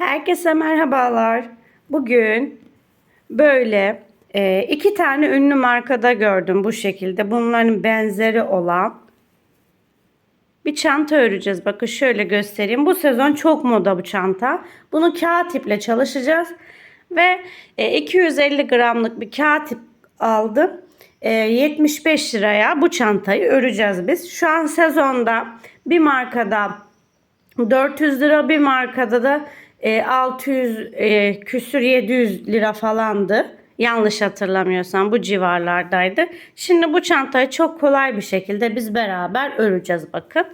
Herkese merhabalar. Bugün böyle e, iki tane ünlü markada gördüm bu şekilde. Bunların benzeri olan bir çanta öreceğiz. Bakın şöyle göstereyim. Bu sezon çok moda bu çanta. Bunu kağıt iple çalışacağız. Ve e, 250 gramlık bir kağıt ip aldım. E, 75 liraya bu çantayı öreceğiz biz. Şu an sezonda bir markada 400 lira bir markada da e, 600 e, küsür 700 lira falandı. Yanlış hatırlamıyorsam bu civarlardaydı. Şimdi bu çantayı çok kolay bir şekilde biz beraber öreceğiz bakın.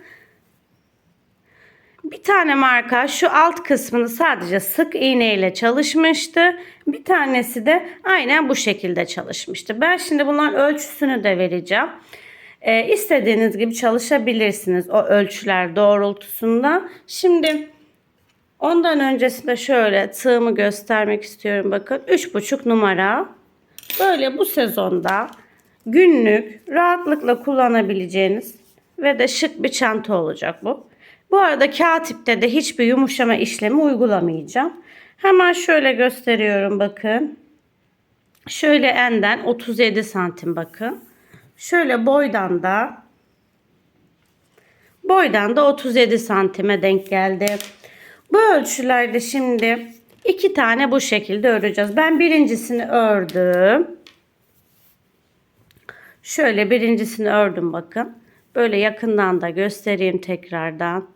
Bir tane marka şu alt kısmını sadece sık iğne ile çalışmıştı. Bir tanesi de aynen bu şekilde çalışmıştı. Ben şimdi bunların ölçüsünü de vereceğim. Ee, istediğiniz gibi çalışabilirsiniz o ölçüler doğrultusunda. Şimdi ondan öncesinde şöyle tığımı göstermek istiyorum. Bakın 3,5 numara. Böyle bu sezonda günlük rahatlıkla kullanabileceğiniz ve de şık bir çanta olacak bu. Bu arada kağıt ipte de hiçbir yumuşama işlemi uygulamayacağım. Hemen şöyle gösteriyorum bakın. Şöyle enden 37 santim bakın. Şöyle boydan da boydan da 37 santime denk geldi. Bu ölçülerde şimdi iki tane bu şekilde öreceğiz. Ben birincisini ördüm. Şöyle birincisini ördüm bakın. Böyle yakından da göstereyim tekrardan.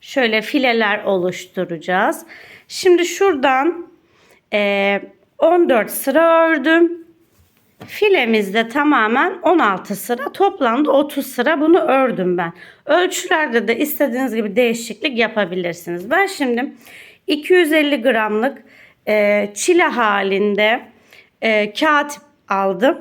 Şöyle fileler oluşturacağız. Şimdi şuradan e, 14 sıra ördüm. Filemizde tamamen 16 sıra toplamda 30 sıra bunu ördüm ben. Ölçülerde de istediğiniz gibi değişiklik yapabilirsiniz. Ben şimdi 250 gramlık e, çile halinde e, kağıt aldım.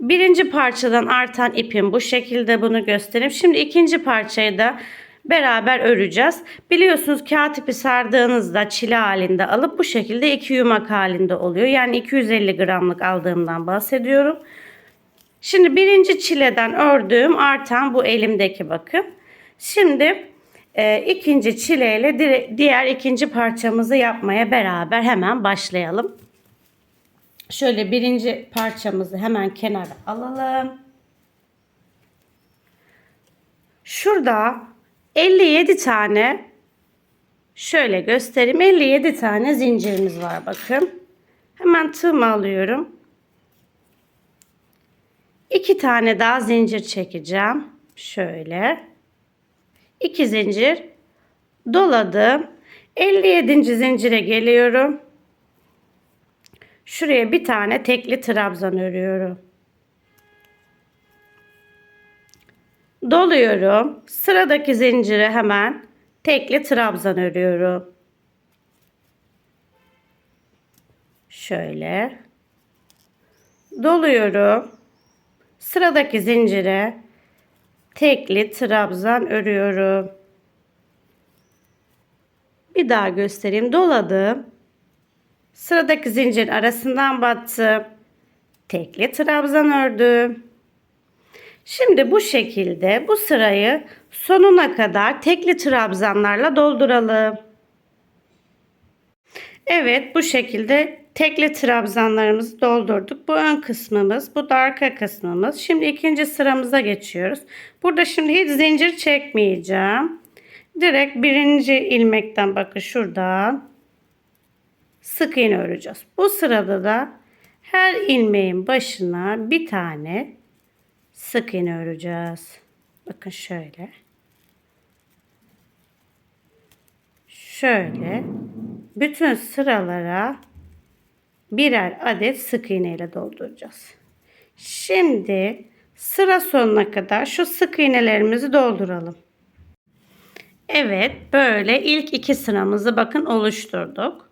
Birinci parçadan artan ipim bu şekilde bunu göstereyim. Şimdi ikinci parçayı da beraber öreceğiz. Biliyorsunuz kağıt ipi sardığınızda çile halinde alıp bu şekilde iki yumak halinde oluyor. Yani 250 gramlık aldığımdan bahsediyorum. Şimdi birinci çileden ördüğüm artan bu elimdeki bakın. Şimdi e, ikinci çileyle diğer ikinci parçamızı yapmaya beraber hemen başlayalım. Şöyle birinci parçamızı hemen kenara alalım. Şurada 57 tane şöyle göstereyim. 57 tane zincirimiz var bakın. Hemen tığımı alıyorum. 2 tane daha zincir çekeceğim. Şöyle. 2 zincir doladım. 57. zincire geliyorum. Şuraya bir tane tekli trabzan örüyorum. Doluyorum. Sıradaki zincire hemen tekli trabzan örüyorum. Şöyle. Doluyorum. Sıradaki zincire tekli trabzan örüyorum. Bir daha göstereyim. Doladım. Sıradaki zincir arasından battım. Tekli trabzan ördüm. Şimdi bu şekilde bu sırayı sonuna kadar tekli trabzanlarla dolduralım. Evet bu şekilde tekli trabzanlarımızı doldurduk. Bu ön kısmımız, bu da arka kısmımız. Şimdi ikinci sıramıza geçiyoruz. Burada şimdi hiç zincir çekmeyeceğim. Direkt birinci ilmekten bakın şuradan sık iğne öreceğiz. Bu sırada da her ilmeğin başına bir tane sık iğne öreceğiz. Bakın şöyle. Şöyle bütün sıralara birer adet sık iğne ile dolduracağız. Şimdi sıra sonuna kadar şu sık iğnelerimizi dolduralım. Evet böyle ilk iki sıramızı bakın oluşturduk.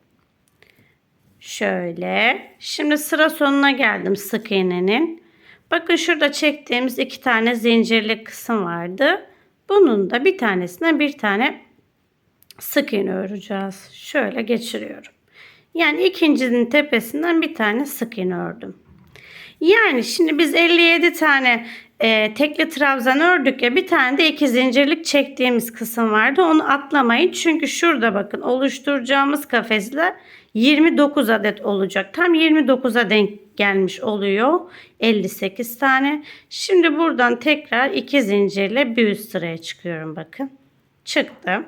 Şöyle. Şimdi sıra sonuna geldim sık iğnenin. Bakın şurada çektiğimiz iki tane zincirli kısım vardı. Bunun da bir tanesine bir tane sık iğne öreceğiz. Şöyle geçiriyorum. Yani ikincinin tepesinden bir tane sık iğne ördüm. Yani şimdi biz 57 tane e, tekli trabzan ördük ya bir tane de iki zincirlik çektiğimiz kısım vardı. Onu atlamayın. Çünkü şurada bakın oluşturacağımız kafesler 29 adet olacak. Tam 29'a denk gelmiş oluyor. 58 tane. Şimdi buradan tekrar iki zincirle bir üst sıraya çıkıyorum bakın. Çıktım.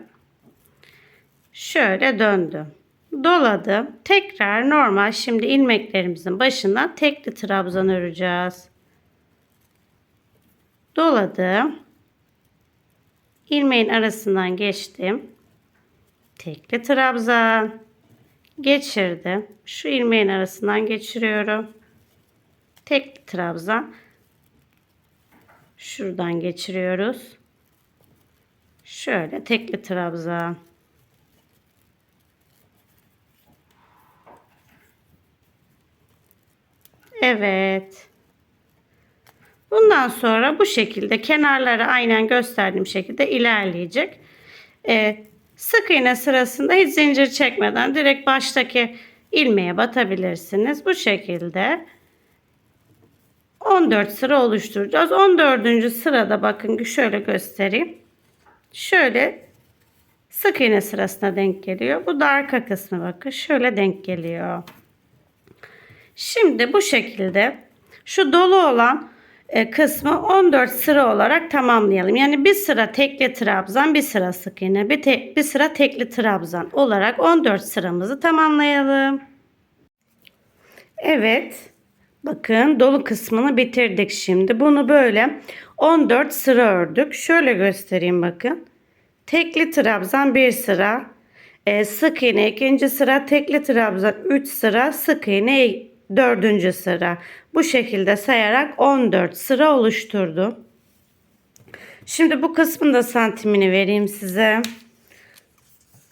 Şöyle döndüm. Doladım. Tekrar normal şimdi ilmeklerimizin başından tekli trabzan öreceğiz. Doladım. İlmeğin arasından geçtim. Tekli trabzan. Geçirdim. Şu ilmeğin arasından geçiriyorum. Tekli trabzan. Şuradan geçiriyoruz. Şöyle tekli trabzan. Evet. Bundan sonra bu şekilde kenarları aynen gösterdiğim şekilde ilerleyecek. Ee, sık iğne sırasında hiç zincir çekmeden direkt baştaki ilmeğe batabilirsiniz. Bu şekilde 14 sıra oluşturacağız. 14. sırada bakın şöyle göstereyim. Şöyle sık iğne sırasına denk geliyor. Bu da arka kısmı bakın şöyle denk geliyor. Şimdi bu şekilde şu dolu olan e, kısmı 14 sıra olarak tamamlayalım. Yani bir sıra tekli trabzan, bir sıra sık iğne, bir, te, bir sıra tekli trabzan olarak 14 sıramızı tamamlayalım. Evet. Bakın dolu kısmını bitirdik şimdi. Bunu böyle 14 sıra ördük. Şöyle göstereyim bakın. Tekli trabzan bir sıra, e, sık iğne ikinci sıra, tekli trabzan 3 sıra, sık iğne dördüncü sıra. Bu şekilde sayarak 14 sıra oluşturdum. Şimdi bu kısmın da santimini vereyim size.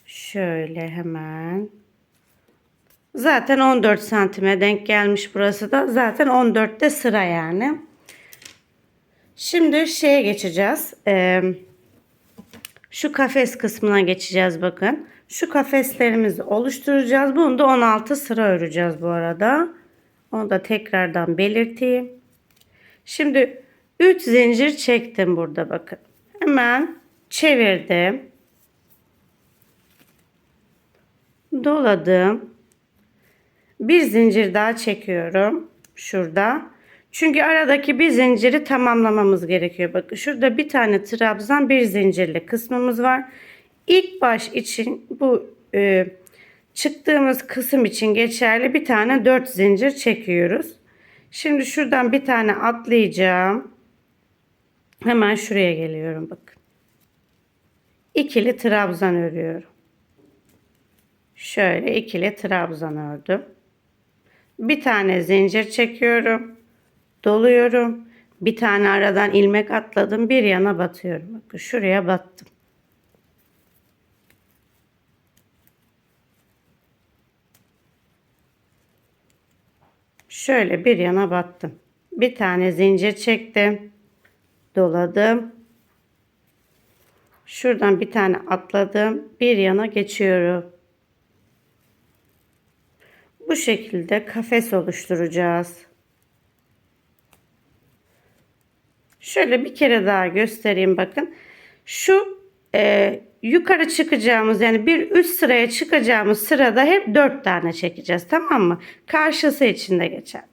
Şöyle hemen. Zaten 14 santime denk gelmiş burası da. Zaten 14'te sıra yani. Şimdi şeye geçeceğiz. Ee, şu kafes kısmına geçeceğiz bakın. Şu kafeslerimizi oluşturacağız. Bunu da 16 sıra öreceğiz bu arada. Onu da tekrardan belirteyim. Şimdi 3 zincir çektim burada bakın. Hemen çevirdim. Doladım. Bir zincir daha çekiyorum. Şurada. Çünkü aradaki bir zinciri tamamlamamız gerekiyor. Bakın şurada bir tane trabzan bir zincirli kısmımız var. İlk baş için bu e, çıktığımız kısım için geçerli bir tane 4 zincir çekiyoruz. Şimdi şuradan bir tane atlayacağım. Hemen şuraya geliyorum bakın. İkili trabzan örüyorum. Şöyle ikili trabzan ördüm. Bir tane zincir çekiyorum. Doluyorum. Bir tane aradan ilmek atladım. Bir yana batıyorum. Bakın şuraya battım. Şöyle bir yana battım. Bir tane zincir çektim. Doladım. Şuradan bir tane atladım. Bir yana geçiyorum. Bu şekilde kafes oluşturacağız. Şöyle bir kere daha göstereyim bakın. Şu e, yukarı çıkacağımız yani bir üst sıraya çıkacağımız sırada hep dört tane çekeceğiz tamam mı? Karşısı için de geçerli.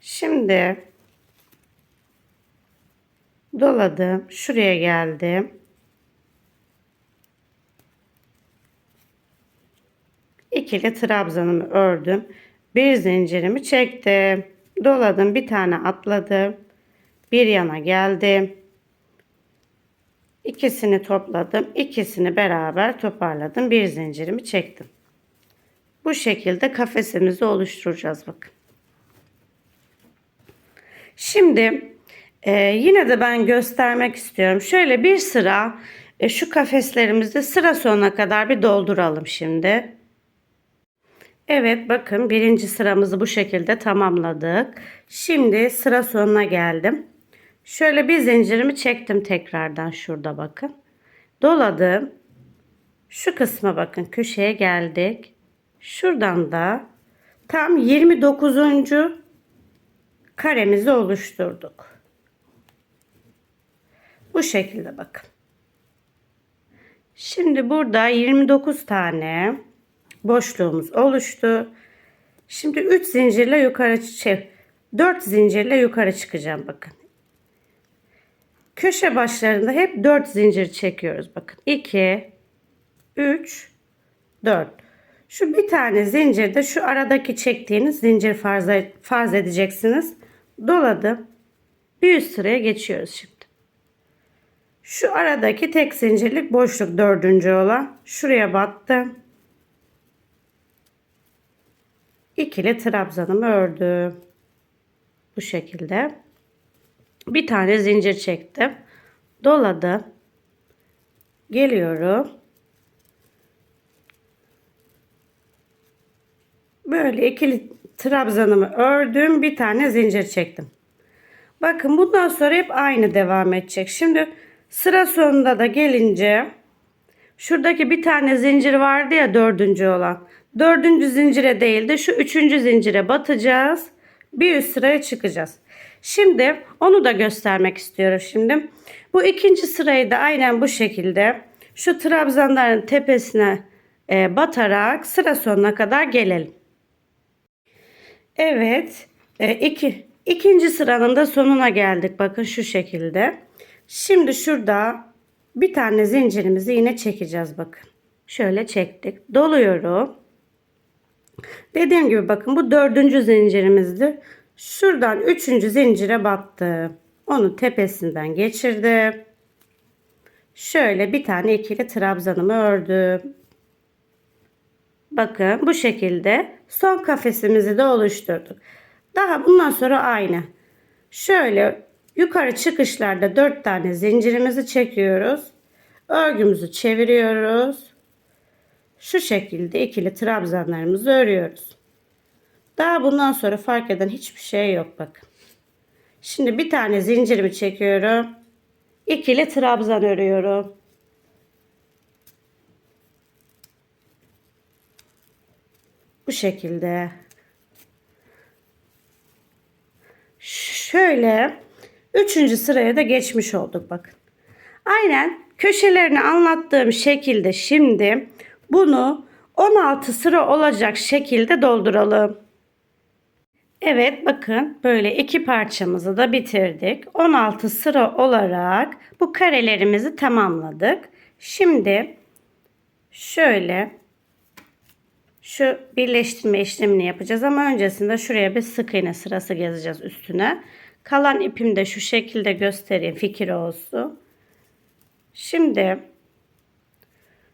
Şimdi doladım. Şuraya geldim. İkili trabzanımı ördüm. Bir zincirimi çektim. Doladım. Bir tane atladım. Bir yana geldim. İkisini topladım. İkisini beraber toparladım. Bir zincirimi çektim. Bu şekilde kafesimizi oluşturacağız bakın. Şimdi e, yine de ben göstermek istiyorum. Şöyle bir sıra e, şu kafeslerimizi sıra sonuna kadar bir dolduralım şimdi. Evet bakın birinci sıramızı bu şekilde tamamladık. Şimdi sıra sonuna geldim. Şöyle bir zincirimi çektim tekrardan şurada bakın. Doladım. Şu kısma bakın köşeye geldik. Şuradan da tam 29. karemizi oluşturduk. Bu şekilde bakın. Şimdi burada 29 tane boşluğumuz oluştu. Şimdi 3 zincirle yukarı şey 4 zincirle yukarı çıkacağım bakın. Köşe başlarında hep 4 zincir çekiyoruz bakın. 2 3 4. Şu bir tane zincirde şu aradaki çektiğiniz zincir farz, farz edeceksiniz. Doladım. Bir üst sıraya geçiyoruz şimdi. Şu aradaki tek zincirlik boşluk dördüncü olan şuraya battım. İkili trabzanımı ördüm. Bu şekilde. Bir tane zincir çektim. Doladım. Geliyorum. Böyle ikili trabzanımı ördüm. Bir tane zincir çektim. Bakın bundan sonra hep aynı devam edecek. Şimdi sıra sonunda da gelince şuradaki bir tane zincir vardı ya dördüncü olan. Dördüncü zincire değil de şu üçüncü zincire batacağız. Bir üst sıraya çıkacağız. Şimdi onu da göstermek istiyorum şimdi. Bu ikinci sırayı da aynen bu şekilde şu trabzanların tepesine e, batarak sıra sonuna kadar gelelim. Evet. E, iki, ikinci sıranın da sonuna geldik. Bakın şu şekilde. Şimdi şurada bir tane zincirimizi yine çekeceğiz bakın. Şöyle çektik. Doluyorum. Dediğim gibi bakın bu dördüncü zincirimizdi. Şuradan üçüncü zincire battım. Onu tepesinden geçirdim. Şöyle bir tane ikili trabzanımı ördüm. Bakın bu şekilde son kafesimizi de oluşturduk. Daha bundan sonra aynı. Şöyle yukarı çıkışlarda 4 tane zincirimizi çekiyoruz. Örgümüzü çeviriyoruz. Şu şekilde ikili trabzanlarımızı örüyoruz. Daha bundan sonra fark eden hiçbir şey yok bakın. Şimdi bir tane zincirimi çekiyorum. İkili trabzan örüyorum. Bu şekilde. Şöyle üçüncü sıraya da geçmiş olduk bakın. Aynen köşelerini anlattığım şekilde şimdi bunu 16 sıra olacak şekilde dolduralım. Evet bakın böyle iki parçamızı da bitirdik. 16 sıra olarak bu karelerimizi tamamladık. Şimdi şöyle şu birleştirme işlemini yapacağız ama öncesinde şuraya bir sık iğne sırası gezeceğiz üstüne. Kalan ipim de şu şekilde göstereyim fikir olsun. Şimdi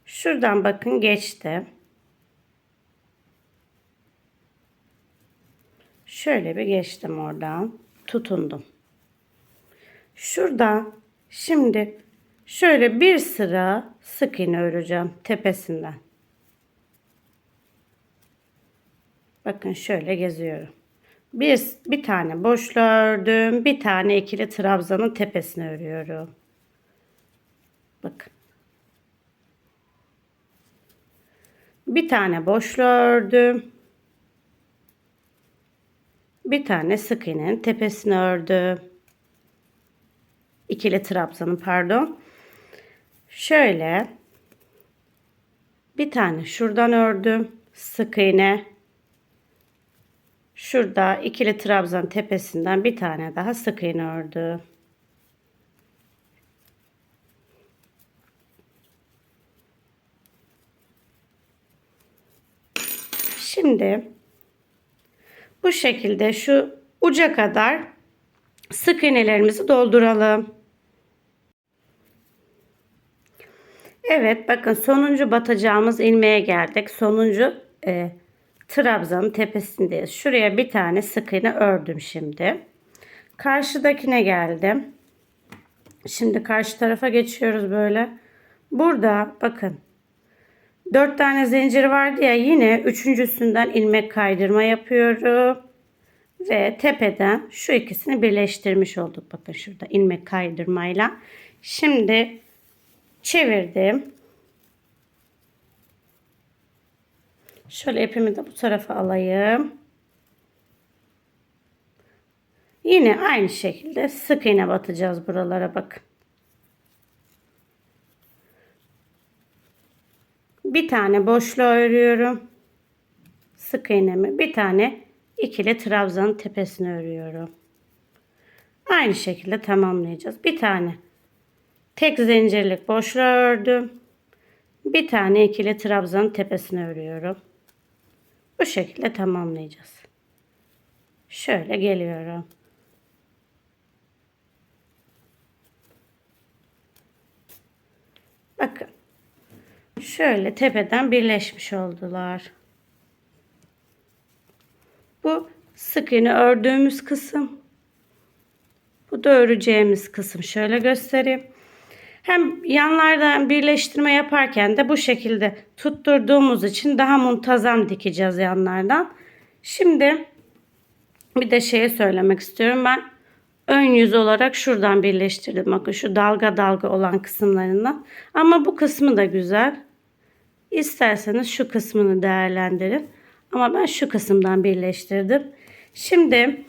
şuradan bakın geçti. Şöyle bir geçtim oradan. Tutundum. Şuradan şimdi şöyle bir sıra sık iğne öreceğim tepesinden. Bakın şöyle geziyorum. Bir, bir tane boş ördüm. Bir tane ikili trabzanın tepesine örüyorum. Bakın. Bir tane boş ördüm. Bir tane sık iğnenin tepesine ördüm. İkili trabzanın pardon. Şöyle bir tane şuradan ördüm. Sık iğne Şurada ikili trabzan tepesinden bir tane daha sık iğne ördüm. Şimdi bu şekilde şu uca kadar sık iğnelerimizi dolduralım. Evet bakın sonuncu batacağımız ilmeğe geldik. Sonuncu e, trabzanın tepesindeyiz. Şuraya bir tane sık iğne ördüm şimdi. Karşıdakine geldim. Şimdi karşı tarafa geçiyoruz böyle. Burada bakın. Dört tane zincir vardı ya yine üçüncüsünden ilmek kaydırma yapıyorum. Ve tepeden şu ikisini birleştirmiş olduk. Bakın şurada ilmek kaydırmayla. Şimdi çevirdim. Şöyle ipimi de bu tarafa alayım. Yine aynı şekilde sık iğne batacağız buralara bakın. Bir tane boşluğa örüyorum. Sık iğnemi bir tane ikili trabzanın tepesine örüyorum. Aynı şekilde tamamlayacağız. Bir tane tek zincirlik boşluğa ördüm. Bir tane ikili trabzanın tepesine örüyorum. Bu şekilde tamamlayacağız. Şöyle geliyorum. Bakın. Şöyle tepeden birleşmiş oldular. Bu sık iğne ördüğümüz kısım. Bu da öreceğimiz kısım. Şöyle göstereyim. Hem yanlardan birleştirme yaparken de bu şekilde tutturduğumuz için daha muntazam dikeceğiz yanlardan. Şimdi bir de şeye söylemek istiyorum. Ben ön yüz olarak şuradan birleştirdim. Bakın şu dalga dalga olan kısımlarından. Ama bu kısmı da güzel. İsterseniz şu kısmını değerlendirin. Ama ben şu kısımdan birleştirdim. Şimdi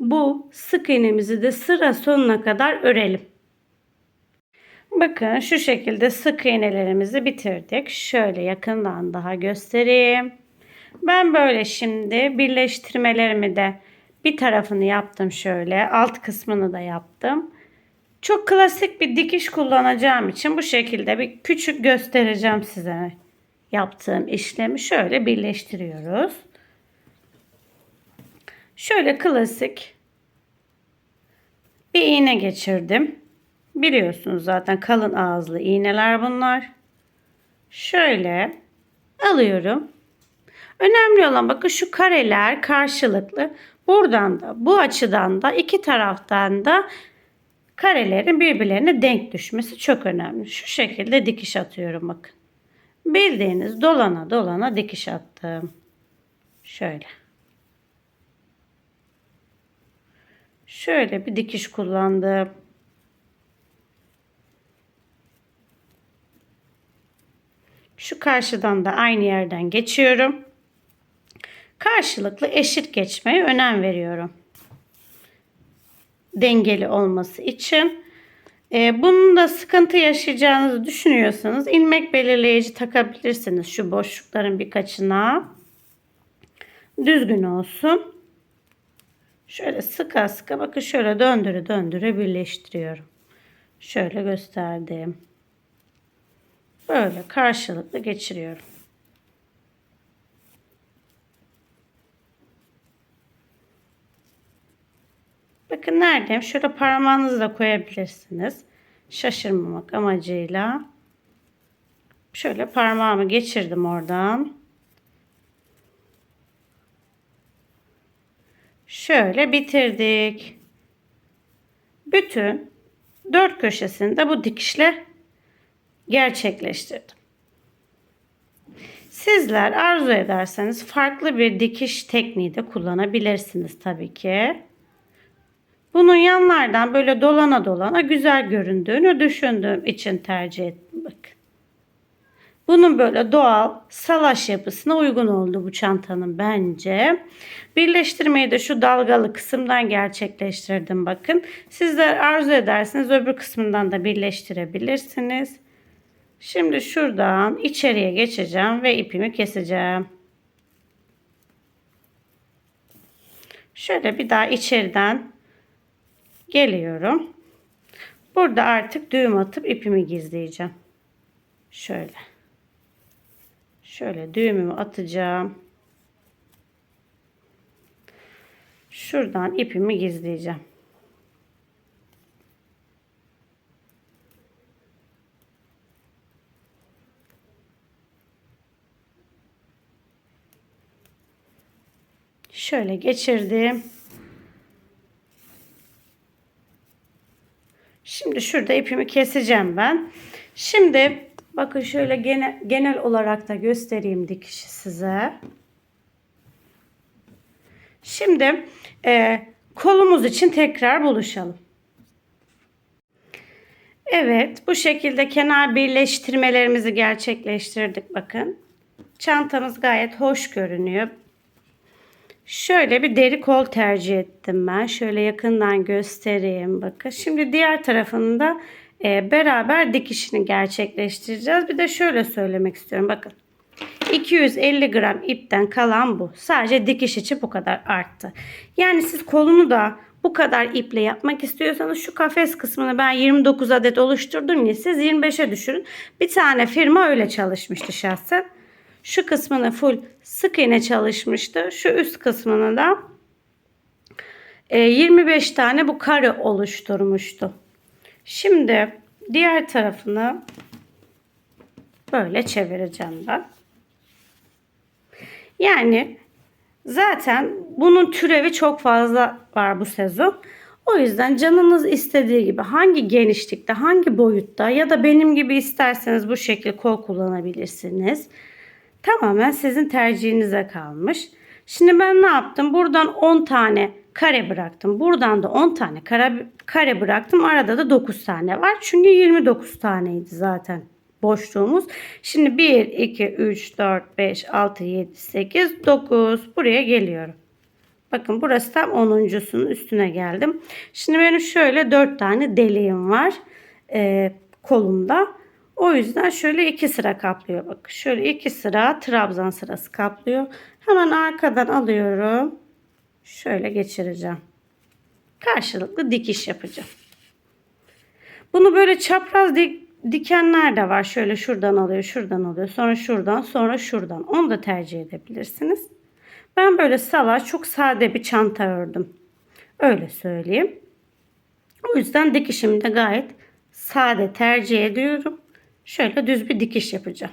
bu sık iğnemizi de sıra sonuna kadar örelim. Bakın şu şekilde sık iğnelerimizi bitirdik. Şöyle yakından daha göstereyim. Ben böyle şimdi birleştirmelerimi de bir tarafını yaptım şöyle. Alt kısmını da yaptım. Çok klasik bir dikiş kullanacağım için bu şekilde bir küçük göstereceğim size yaptığım işlemi. Şöyle birleştiriyoruz. Şöyle klasik bir iğne geçirdim. Biliyorsunuz zaten kalın ağızlı iğneler bunlar. Şöyle alıyorum. Önemli olan bakın şu kareler karşılıklı. Buradan da bu açıdan da iki taraftan da karelerin birbirlerine denk düşmesi çok önemli. Şu şekilde dikiş atıyorum bakın. Bildiğiniz dolana dolana dikiş attım. Şöyle. Şöyle bir dikiş kullandım. Şu karşıdan da aynı yerden geçiyorum. Karşılıklı eşit geçmeye önem veriyorum. Dengeli olması için. Ee, bunun da sıkıntı yaşayacağınızı düşünüyorsanız ilmek belirleyici takabilirsiniz şu boşlukların birkaçına. Düzgün olsun. Şöyle sıka sıka bakın şöyle döndüre döndüre birleştiriyorum. Şöyle gösterdim. Böyle karşılıklı geçiriyorum. Bakın neredeyim? Şöyle parmağınızı da koyabilirsiniz. Şaşırmamak amacıyla. Şöyle parmağımı geçirdim oradan. Şöyle bitirdik. Bütün dört köşesini de bu dikişle gerçekleştirdim. Sizler arzu ederseniz farklı bir dikiş tekniği de kullanabilirsiniz tabii ki. Bunun yanlardan böyle dolana dolana güzel göründüğünü düşündüğüm için tercih ettim. Bunun böyle doğal salaş yapısına uygun oldu bu çantanın bence. Birleştirmeyi de şu dalgalı kısımdan gerçekleştirdim bakın. Sizler arzu ederseniz öbür kısmından da birleştirebilirsiniz. Şimdi şuradan içeriye geçeceğim ve ipimi keseceğim. Şöyle bir daha içeriden geliyorum. Burada artık düğüm atıp ipimi gizleyeceğim. Şöyle. Şöyle düğümümü atacağım. Şuradan ipimi gizleyeceğim. Şöyle geçirdim. Şimdi şurada ipimi keseceğim ben. Şimdi bakın şöyle genel, genel olarak da göstereyim dikişi size. Şimdi e, kolumuz için tekrar buluşalım. Evet bu şekilde kenar birleştirmelerimizi gerçekleştirdik bakın. Çantamız gayet hoş görünüyor. Şöyle bir deri kol tercih ettim ben. Şöyle yakından göstereyim bakın. Şimdi diğer tarafını da e, beraber dikişini gerçekleştireceğiz. Bir de şöyle söylemek istiyorum bakın. 250 gram ipten kalan bu. Sadece dikiş için bu kadar arttı. Yani siz kolunu da bu kadar iple yapmak istiyorsanız şu kafes kısmını ben 29 adet oluşturdum ya siz 25'e düşürün. Bir tane firma öyle çalışmıştı şahsen. Şu kısmını full sık iğne çalışmıştı. Şu üst kısmını da e, 25 tane bu kare oluşturmuştu. Şimdi diğer tarafını böyle çevireceğim ben. Yani zaten bunun türevi çok fazla var bu sezon. O yüzden canınız istediği gibi hangi genişlikte, hangi boyutta ya da benim gibi isterseniz bu şekilde kol kullanabilirsiniz. Tamamen sizin tercihinize kalmış. Şimdi ben ne yaptım? Buradan 10 tane kare bıraktım. Buradan da 10 tane kare, kare bıraktım. Arada da 9 tane var. Çünkü 29 taneydi zaten boşluğumuz. Şimdi 1, 2, 3, 4, 5, 6, 7, 8, 9. Buraya geliyorum. Bakın burası tam 10.sunun üstüne geldim. Şimdi benim şöyle 4 tane deliğim var. Ee, kolumda. O yüzden şöyle iki sıra kaplıyor. Bak şöyle iki sıra trabzan sırası kaplıyor. Hemen arkadan alıyorum. Şöyle geçireceğim. Karşılıklı dikiş yapacağım. Bunu böyle çapraz dik, dikenler de var. Şöyle şuradan alıyor, şuradan alıyor. Sonra şuradan, sonra şuradan. Onu da tercih edebilirsiniz. Ben böyle salaş çok sade bir çanta ördüm. Öyle söyleyeyim. O yüzden dikişimi de gayet sade tercih ediyorum. Şöyle düz bir dikiş yapacağım.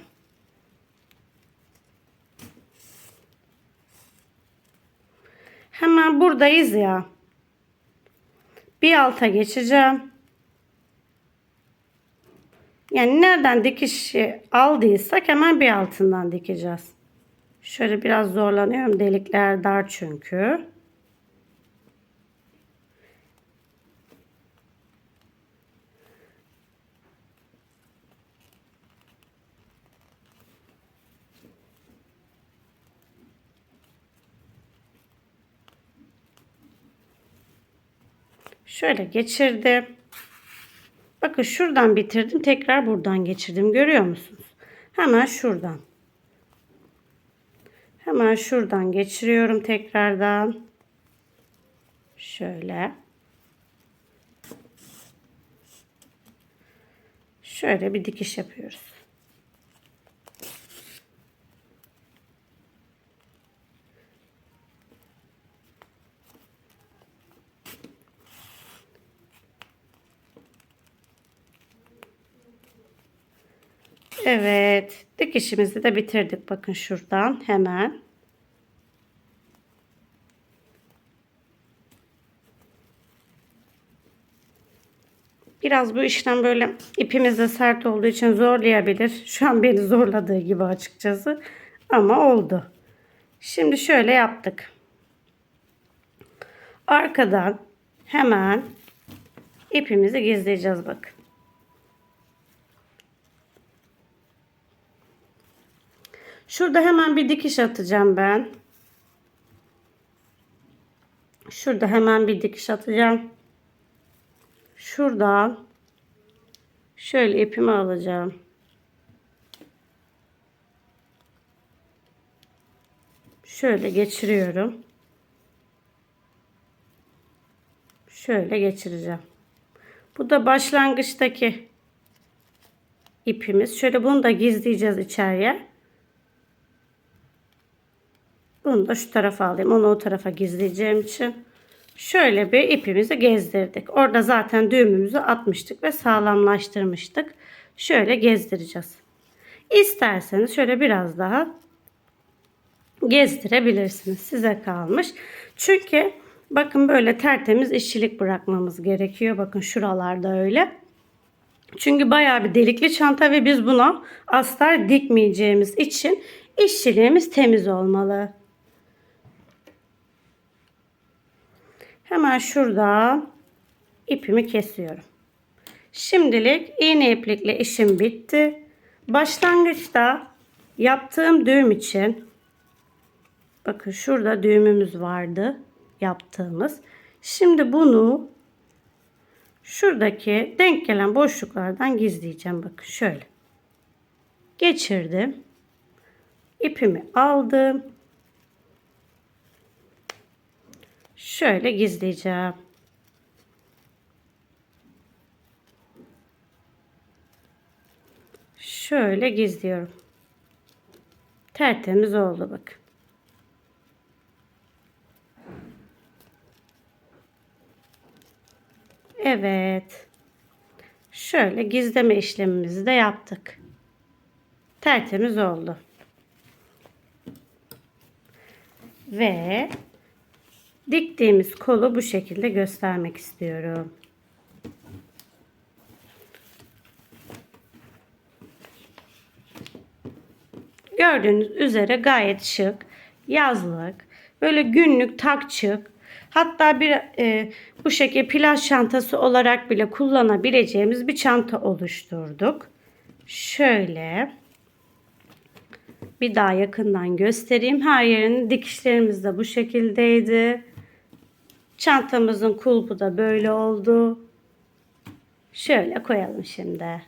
Hemen buradayız ya. Bir alta geçeceğim. Yani nereden dikişi aldıysak hemen bir altından dikeceğiz. Şöyle biraz zorlanıyorum. Delikler dar çünkü. Şöyle geçirdim. Bakın şuradan bitirdim. Tekrar buradan geçirdim. Görüyor musunuz? Hemen şuradan. Hemen şuradan geçiriyorum tekrardan. Şöyle. Şöyle bir dikiş yapıyoruz. Evet. Dikişimizi de bitirdik. Bakın şuradan hemen. Biraz bu işlem böyle ipimiz de sert olduğu için zorlayabilir. Şu an beni zorladığı gibi açıkçası. Ama oldu. Şimdi şöyle yaptık. Arkadan hemen ipimizi gizleyeceğiz bakın. Şurada hemen bir dikiş atacağım ben. Şurada hemen bir dikiş atacağım. Şuradan şöyle ipimi alacağım. Şöyle geçiriyorum. Şöyle geçireceğim. Bu da başlangıçtaki ipimiz. Şöyle bunu da gizleyeceğiz içeriye. Bunu da şu tarafa alayım. Onu o tarafa gizleyeceğim için. Şöyle bir ipimizi gezdirdik. Orada zaten düğümümüzü atmıştık ve sağlamlaştırmıştık. Şöyle gezdireceğiz. İsterseniz şöyle biraz daha gezdirebilirsiniz. Size kalmış. Çünkü bakın böyle tertemiz işçilik bırakmamız gerekiyor. Bakın şuralarda öyle. Çünkü bayağı bir delikli çanta ve biz buna astar dikmeyeceğimiz için işçiliğimiz temiz olmalı. Hemen şurada ipimi kesiyorum. Şimdilik iğne iplikle işim bitti. Başlangıçta yaptığım düğüm için Bakın şurada düğümümüz vardı yaptığımız. Şimdi bunu şuradaki denk gelen boşluklardan gizleyeceğim. Bakın şöyle. Geçirdim. İpimi aldım. Şöyle gizleyeceğim. Şöyle gizliyorum. Tertemiz oldu bakın. Evet. Şöyle gizleme işlemimizi de yaptık. Tertemiz oldu. Ve diktiğimiz kolu bu şekilde göstermek istiyorum. Gördüğünüz üzere gayet şık, yazlık, böyle günlük takçık, hatta bir e, bu şekilde plaj çantası olarak bile kullanabileceğimiz bir çanta oluşturduk. Şöyle bir daha yakından göstereyim. Her yerin dikişlerimiz de bu şekildeydi. Çantamızın kulpu da böyle oldu. Şöyle koyalım şimdi.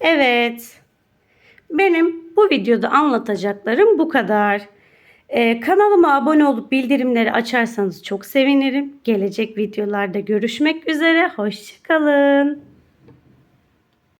Evet. Benim bu videoda anlatacaklarım bu kadar. Ee, kanalıma abone olup bildirimleri açarsanız çok sevinirim. Gelecek videolarda görüşmek üzere. Hoşçakalın.